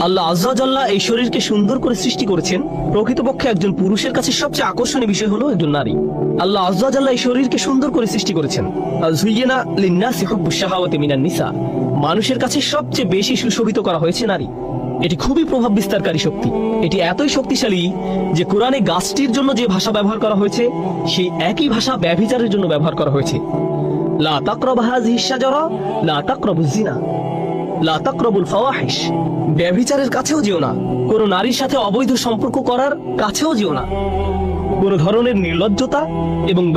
আল্লাহ আজ্লাহ এই শরীরকে সুন্দর করে সৃষ্টি করেছেন। প্রকৃতপক্ষে একজন পুরুষের কাছে সবচেয়ে আকর্ষণীয় বিষয় হলো একজন নারী। আল্লাহ আজ্লাহ এই শরীরকে সুন্দর করে সৃষ্টি করেছেন। মিনান নিসা। মানুষের কাছে সবচেয়ে বেশি সুশোভিত করা হয়েছে নারী। এটি খুবই প্রভাব বিস্তারকারী শক্তি। এটি এতই শক্তিশালী যে কোরআনে গাছটির জন্য যে ভাষা ব্যবহার করা হয়েছে, সেই একই ভাষা ব্যভিচারের জন্য ব্যবহার করা হয়েছে। লা তাকরাবু হাযিহি শাজারা, লা তাকরাবুজ জিনা লা তাকরাবুল ফাওয়াহিশ। ব্যভিচারের কাছেও যেও না। কোনো নারীর সাথে অবৈধ সম্পর্ক করার কাছেও যেও না। ধরনের নির্লজ্জতা এবং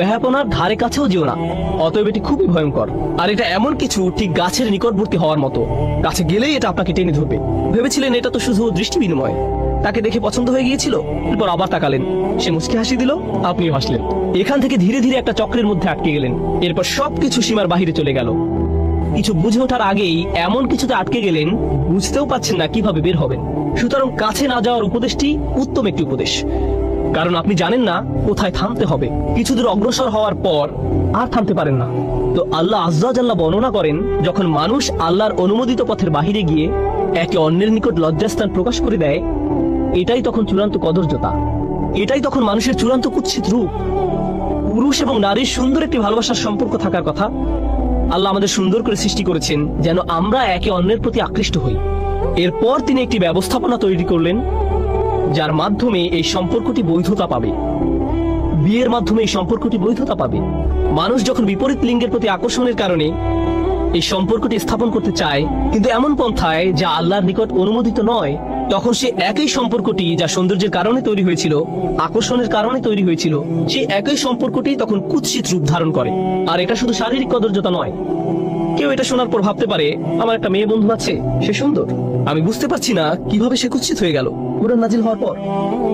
ধারে কাছেও যেও না। অতএব এটি খুবই ভয়ঙ্কর। আর এটা এমন কিছু ঠিক গাছের নিকটবর্তী হওয়ার মতো। কাছে গেলেই এটা আপনাকে টেনে ধরবে। ভেবেছিলেন এটা তো শুধু দৃষ্টি বিনিময়। তাকে দেখে পছন্দ হয়ে গিয়েছিল, এরপর আবার তাকালেন। সে মুচকি হাসি দিল, আপনিও হাসলেন। এখান থেকে ধীরে ধীরে একটা চক্রের মধ্যে আটকে গেলেন। এরপর সবকিছু সীমার বাহিরে চলে গেল। কিছু বুঝে ওঠার আগেই এমন কিছুতে আটকে গেলেন, বুঝতেও পাচ্ছেন না কীভাবে বের হবেন। সুতরাং কাছে না যাওয়ার উপদেশটি উত্তম একটি উপদেশ। কারণ আপনি জানেন না কোথায় থামতে হবে। কিছু দূর অগ্রসর হওয়ার পর আর থামতে পারেন না। তো আল্লাহ আজ্লাহ বর্ণনা করেন, যখন মানুষ আল্লাহর অনুমোদিত পথের বাহিরে গিয়ে একে অন্যের নিকট লজ্জাস্থান প্রকাশ করে দেয়, এটাই তখন চূড়ান্ত কদর্যতা। এটাই তখন মানুষের চূড়ান্ত কুৎসিত রূপ। পুরুষ এবং নারীর সুন্দর একটি ভালোবাসার সম্পর্ক থাকার কথা। আল্লাহ আমাদের সুন্দর করে সৃষ্টি করেছেন যেন আমরা একে অন্যের প্রতি আকৃষ্ট হই। এরপর তিনি একটি ব্যবস্থাপনা তৈরি করলেন, যার মাধ্যমে এই সম্পর্কটি বৈধতা পাবে। বিয়ের মাধ্যমে এই সম্পর্কটি বৈধতা পাবে। মানুষ যখন বিপরীত লিঙ্গের প্রতি আকর্ষণের কারণে এই সম্পর্কটি স্থাপন করতে চায়, কিন্তু এমন পন্থায় যা আল্লাহর নিকট অনুমোদিত নয় তখন সে একই সম্পর্কটি যা সৌন্দর্যের কারণে তৈরি হয়েছিল, আকর্ষণের কারণে তৈরি হয়েছিল, সে একই সম্পর্কটি তখন কুৎসিত রূপ ধারণ করে। আর এটা শুধু শারীরিক কদর্যতা নয়। কেউ এটা শোনার পর ভাবতে পারে, আমার একটা মেয়ে বন্ধু আছে, সে সুন্দর। আমি বুঝতে পারছি না কীভাবে সে কুৎসিত হয়ে গেল। কোরআন নাজিল হওয়ার পর।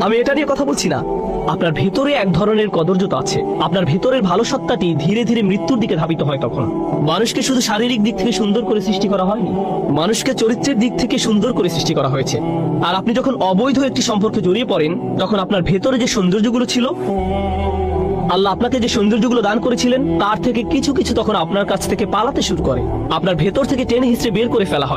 আমি এটা নিয়ে কথা বলছি না। আপনার ভেতরে এক ধরনের কদর্যতা আছে। আপনার ভেতরের ভালো সত্তাটি ধীরে ধীরে মৃত্যুর দিকে ধাবিত হয় তখন। মানুষকে শুধু শারীরিক দিক থেকে সুন্দর করে সৃষ্টি করা হয়নি। মানুষকে চরিত্রের দিক থেকে সুন্দর করে সৃষ্টি করা হয়েছে। আর আপনি যখন অবৈধ একটি সম্পর্কে জড়িয়ে পড়েন তখন আপনার ভেতরে যে সৌন্দর্যগুলো ছিল আল্লাহ আপনাকে যে সৌন্দর্যগুলো দান করেছিলেন তার থেকে কিছু কিছু তখন আপনার কাছ থেকে পালাতে শুরু করে। আপনার ভেতর থেকে টেনে হিসেবে বের করে ফেলা হয়।